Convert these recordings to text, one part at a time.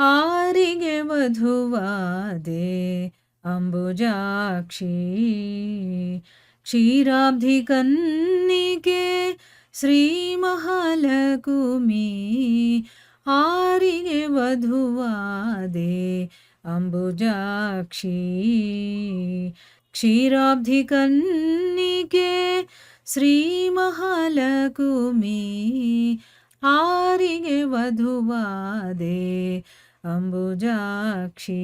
ಆರಿಗೆ ವಧುವಾದೆ ಅಂಬುಜಾಕ್ಷಿ ಕ್ಷೀರಾಬ್ಧಿ ಕನ್ನಿಕೆ ಶ್ರೀ ಮಹಾಲಕುಮಿ ಆರಿಗೆ ವಧುವಾದೆ ಅಂಬುಜಾಕ್ಷಿ ಕ್ಷೀರಾಬ್ಧಿ ಕನ್ನಿಕೆ ಶ್ರೀ ಮಹಾಲಕುಮಿ ಆರಿಗೆ ವಧುವಾದೆ अम्बुजाक्षी।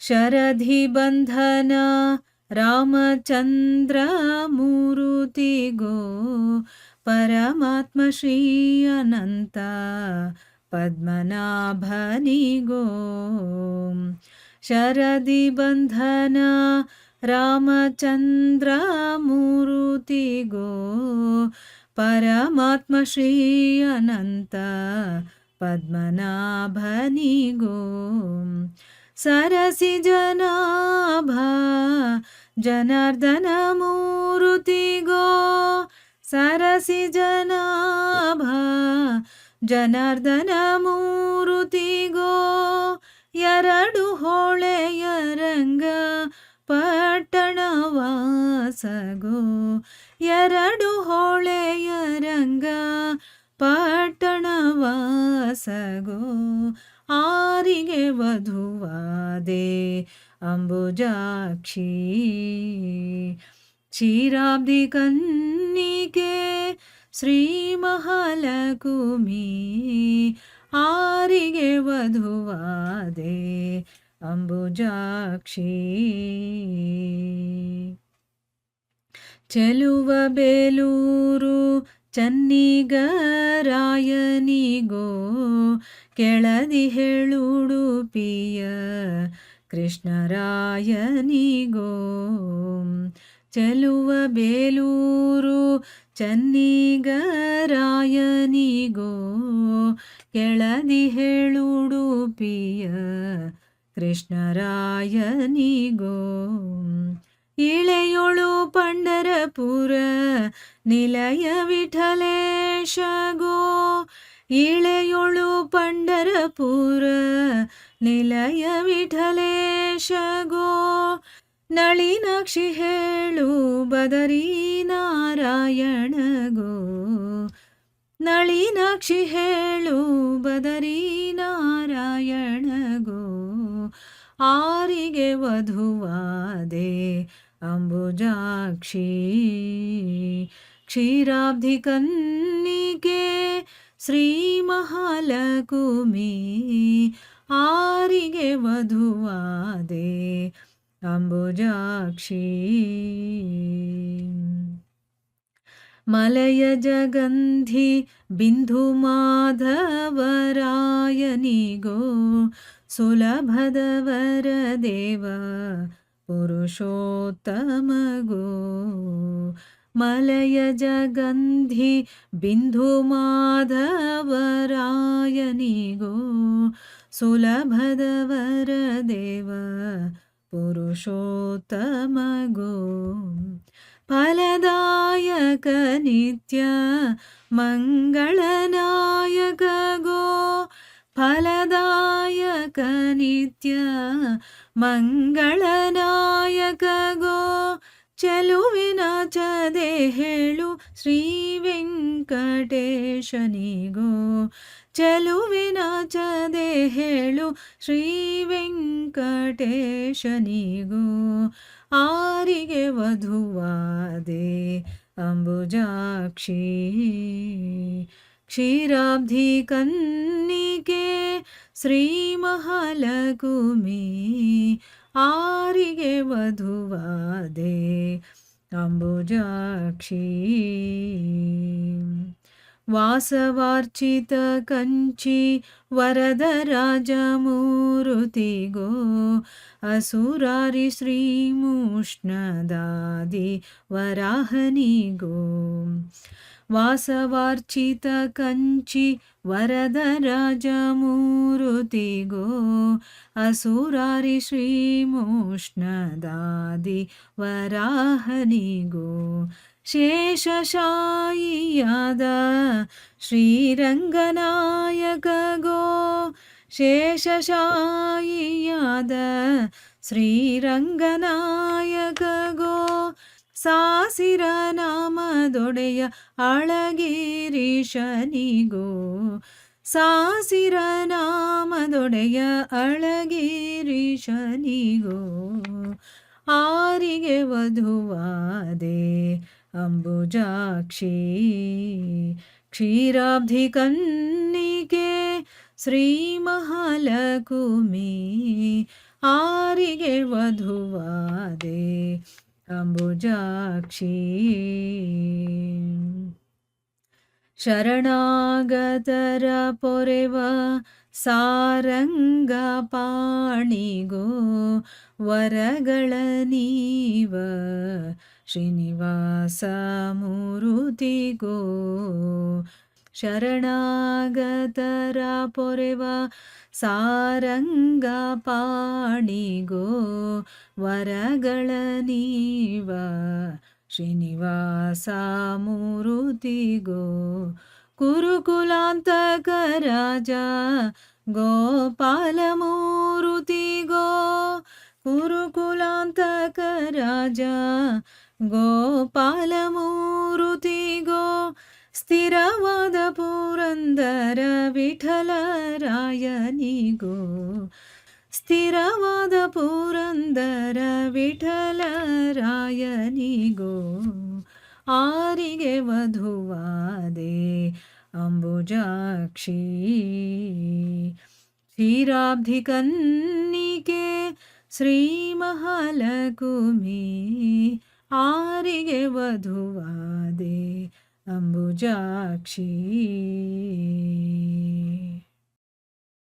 शरधिबन्धन रामचन्द्रमुरुतिगो परमात्मश्री अनन्त पद्मनाभनिगो। शरदिबन्धन रामचन्द्रमुरुतिगो ಪದ್ಮನಾಭನಿಗೋ ಶರದಿ ಬಂಧನ ರಾಮಚಂದ್ರ ಮೂರುತಿಗೋ ಪರಮಾತ್ಮ ಶ್ರೀ ಅನಂತ ಪದ್ಮನಾಭನಿಗೋ ಸರಸಿ ಜನಾಭ ಜನಾರ್ದನ ಮೂರುತಿಗೋ ಸರಸಿ ಜನಾಭ ಜನಾರ್ದನ ಮೂರುತಿಗೋ ಎರಡು ಹೊಳೆಯ ರಂಗ ಪಟ್ಟಣವಾಸಗೋ ಎರಡು ಹೊಳೆಯ ರಂಗ ಪಟ್ಟಣವಾಸಗೋ ಆರಿಗೆ ವಧುವಾದೆ ಅಂಬುಜಾಕ್ಷಿ. ಕ್ಷೀರಾಬ್ಧಿ ಕನ್ನಿಕೆ ಶ್ರೀ ಮಹಾಲಕುಮಿ ಆರಿಗೆ ವಧುವಾದೆ ಅಂಬುಜಾಕ್ಷಿ. ಚೆಲುವ ಬೇಲೂರು ಚನ್ನಿಗರಾಯನಿಗೋ ಕೆಳದಿ ಹೇಳುಡುಪಿಯ ಕೃಷ್ಣರಾಯನಿಗೋ. ಚೆಲುವ ಬೇಲೂರು ಚನ್ನಿಗರಾಯನಿಗೋ ಕೆಳದಿ ಹೇಳುಡುಪಿಯ ಕೃಷ್ಣರಾಯನಿಗೋ. ಇಳೆಯೊಳು ಪಂಡರಪುರ ನಿಲಯ ವಿಠಲೇಶಗೋ ಇಳೆಯೊಳು ಪಂಡರಪುರ ನಿಲಯ ವಿಠಲೇಶಗೋ ನಳಿನಾಕ್ಷಿ ಹೇಳು, ಬದರಿ ನಾರಾಯಣಗೋ ನಳಿನಾಕ್ಷಿ ಹೇಳು, ಬದರಿ ನಾರಾಯಣಗೋ ಆರಿಗೆ ವಧುವಾದೆ अम्बुजाक्षी क्षीराब्धिकन्निके श्रीमहालकुमि आरिगे वधुवादे अम्बुजाक्षी। मलय जगन्धि बिन्दुमाधवरायनिगो सुलभदवरदेव पुरुषोत्तमगो मलयजगन्धि बिन्दुमाधवरायनिगो सुलभदवरदेव पुरुषोत्तमगो फलदायक नित्य मङ्गलनायक गो फल ನಿತ್ಯ ಮಂಗಳನಾಯಕ ಗೋ, ಚೆಲುವಿನ ಚದೆ ಹೇಳು ಶ್ರೀ ವೆಂಕಟೇಶನಿಗೋ. ಚೆಲುವಿನ ಚದೆ ಹೇಳು ಶ್ರೀ ವೆಂಕಟೇಶನಿಗೋ. ಆರಿಗೆ ವಧುವಾದೆ ಅಂಬುಜಾಕ್ಷಿ, ಕ್ಷೀರಾಬ್ಧಿ ಕನ್ನಿಕೆ ಶ್ರೀ ಮಹಾಲಕುಮಿ ಆರಿಗೆ ವಧುವಾದೆ ಅಂಬುಜಾಕ್ಷಿ. ವಾಸವಾರ್ಚಿತ ಕಂಚಿ ವರದ ರಾಜಮೂರುತಿಗೋ ಅಸುರಾರಿ ಶ್ರೀಮೂಷ್ಣದಾದಿ ವರಾಹನಿಗೋ. वासवार्चितकञ्चि वरदराजमुर्तिगो असुरारि श्रीमुष्णदादि वराहनिगो शेषशायियाद श्रीरङ्गनायकगो शेषशायियाद श्रीरङ्गनायकगो ಸಾಸಿರ ನಾಮದೊಡೆಯ ಅಳಗಿರೀಶನಿಗೋ. ಸಾಸಿರ ನಾಮದೊಡೆಯ ಅಳಗಿರೀಶನಿಗೋ. ಆರಿಗೆ ವಧುವಾದೆ ಅಂಬುಜಾಕ್ಷಿ. ಕ್ಷೀರಾಬ್ಧಿ ಕನ್ನಿಕೆ ಶ್ರೀ ಮಹಾಲಕುಮಿ ಆರಿಗೆ ವಧುವಾದೆ ಅಂಬುಜಾಕ್ಷಿ. ಶರಣಾಗತರ ಪೊರೆವ ಸಾರಂಗ ಪಾಣಿಗೋ ವರಗಳ ನೀವ ಶ್ರೀನಿವಾಸ ಮೂರುತಿಗೋ ಶರಣಾಗತರ ಪೊರೆವ ಸಾರಂಗ ಪಾಣಿಗೋ ವರಗಳ ನೀವ ಶ್ರೀನಿವಾಸ ಮೂರುತಿಗೋ ಕುರುಕುಲಾಂತಕ ರಾಜ ಗೋಪಾಲ ಮೂರುತಿಗೋ ಕುರುಕುಲಾಂತಕ ರಾಜ ಗೋಪಾಲ ಮೂರುತಿಗೋ ಸ್ಥಿರವಾದ ಪುರಂದರ ವಿಠಲರಾಯನಿಗೋ. ಸ್ಥಿರವಾದ ಪುರಂದರ ವಿಠಲರಾಯನಿಗೋ. ಆರಿಗೆ ವಧುವಾದೆ ಅಂಬುಜಾಕ್ಷಿ. ಕ್ಷೀರಾಬ್ಧಿ ಕನ್ನಿಕೆ ಶ್ರೀ ಮಹಾಲಕುಮಿ ಆರಿಗೆ ವಧುವಾದೆ ' ಅಂಬುಜಾಕ್ಷಿ